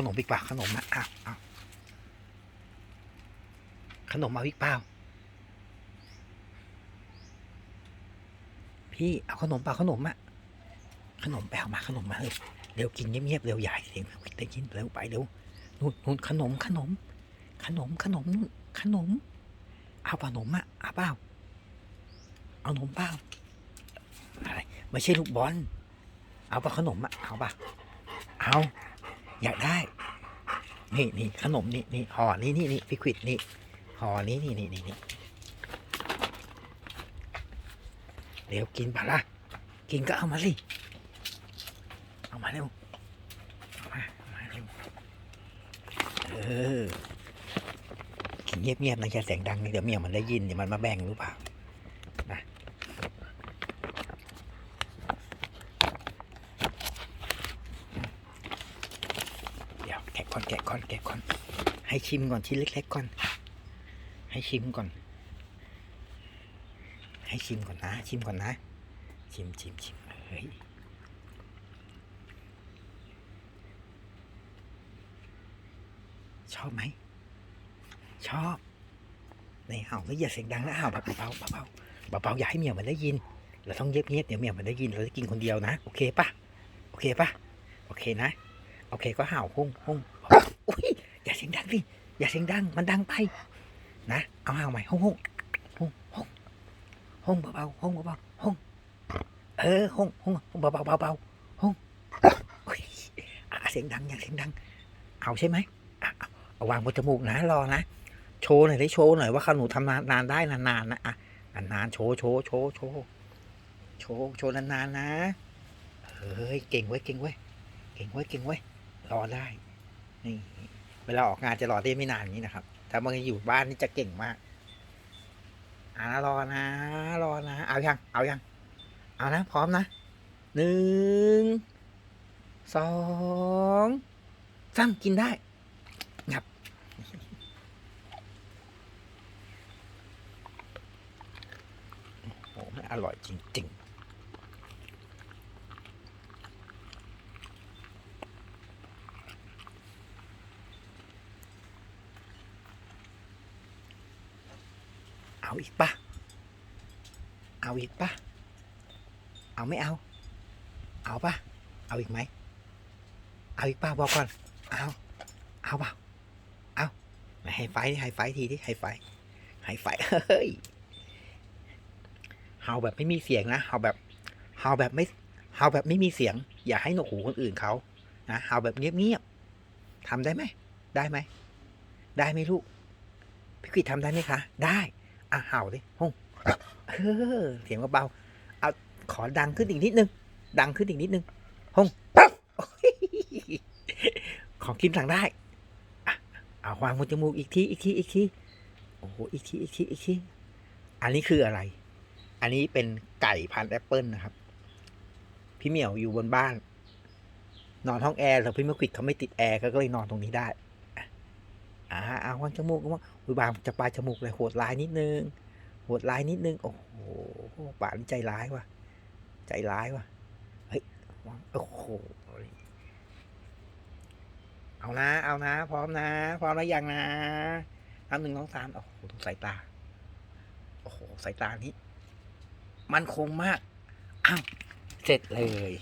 ขนมอีกเปล่าขนมนะอ้าวเอาขนมเอาอีกเปล่าพี่เอาขนมเปล่าขนมอะขนมไปเอามาขนมมาเลยเร็วกินเงียบๆเร็วใหญ่เสียงได้ยินเร็วไปเร็วนู่นนู่นขนมขนม ขนมขนมนู่นขนม เอาเปล่าขนมอะเอาเปล่าเอาขนมเปล่าอะไรไม่ใช่ลูกบอลเอาเปล่าขนมอะเอาเปล่าเอาอยากได้ นี่นี่ขนมนี่นี่ห่อนี่นี่นี่พี่ควิดนี่ห่อนี้นี่นี่นี่นี่เดี๋ยวกินปะล่ะกินก็เอามาสิเอามาเร็วเอามาเอามาเร็วเออกินเงียบๆนะอย่าเสียงดังนะเดี๋ยวเมียมันได้ยินเดี๋ยวมันมาแบ่งรู้เปล่านะเดี๋ยวแก่อนแกะก่อนแกะก่อน ให้ชิมก่อนชิ้นเล็กๆก่อน ให้ชิมก่อน ให้ชิมก่อนนะ ชิมก่อนนะ ชิมชิมชิมเฮ้ยชอบไหม ชอบในเห่าแล้วอย่าเสียงดังนะเห่าแบบเบาเบาเบาอย่าให้เมียมันได้ยิน เราต้องเงียบเงียบเดี๋ยวเมียมันได้ยิน เราจะกินคนเดียวนะ โอเคปะโอเคปะโอเคนะ โอเคก็เห่าห้งห้ง อุ้ยอย่าเสียงดังดิอย่าเสียงดังมันดังไป นะเอาเห่าใหม่ห้องห้องห้องห้องห้องเบาๆห้องเบาๆห้องเออห้องห้องห้องเบาๆเบาๆห้องอุ๊ยอะเสียงดังอย่าเสียงดัง เอาใช่ไหมเอาวางบนจมูกนะรอนะโชว์หน่อยได้โชว์หน่อยว่าขาหนูทำนานนานได้นานๆนะอะนานๆโชว์โชว์โชว์โชว์โชว์โชว์นานๆนะเฮ้ยเก่งไว้ยเก่งไว้ยเก่งไว้ยเก่งไว้ยรอได้ นี่เวลาออกงานจะรอได้ไม่นานอย่างนี้นะครับ ถ้ามันอยู่บ้านนี่จะเก่งมากอ่ารอนะ รอนะ เอายัง เอายัง เอานะ พร้อมนะ หนึ่ง สองสามกินได้งับโอ้โหอร่อยจริง ๆ เอาอีกปะเอาอีกปะเอาไม่เอา เอาปะเอาอีกไหม เอาอีกป่ะบอกก่อน เอา เอาเปล่าเอาไหไฟดิให้ไฟทีดิให้ไฟให้ไฟเฮ้ย เฮาแบบไม่มีเสียงนะ เฮาแบบ เฮาแบบไม่ เฮาแบบไม่มีเสียง อย่าให้หนวกหูคนอื่นเขา นะ เฮาแบบเงียบๆทำได้ไหม ได้ไหม ได้ไหมลูก พี่กิดทำได้ไหมคะ ได้ อะเห่าดิห้องเออเสียงเบาๆเอาขอดังขึ้นอีกนิดนึง ดังขึ้นอีกนิดนึงห้องของกินสั่งได้อะเอาวางบนจมูกอีกทีอีกทีอีกทีโอ้โหอีกทีอีกทีอีกทีอันนี้คืออะไร อันนี้เป็นไก่พันธุ์แอปเปิลนะครับ พี่เหมียวอยู่บนบ้าน นอนห้องแอร์แต่พี่มะขวิดเขาไม่ติดแอร์เขาก็เลยนอนตรงนี้ได้ อ่าเอาวางจมูกว่าอุ้ยบางจะปลายจมูกเลยโหดร้ายนิดนึงโหดร้ายนิดนึงโอ้โหป่านใจร้ายว่ะใจร้ายว่ะเฮ้ยวางโอ้โหเอานะ เอานะ พร้อมนะ พร้อมแล้วยังนะทำหนึ่งน้องสามโอ้โหดูสายตา โอ้โหสายตานี้ มันคงมาก อ้าว เสร็จเลย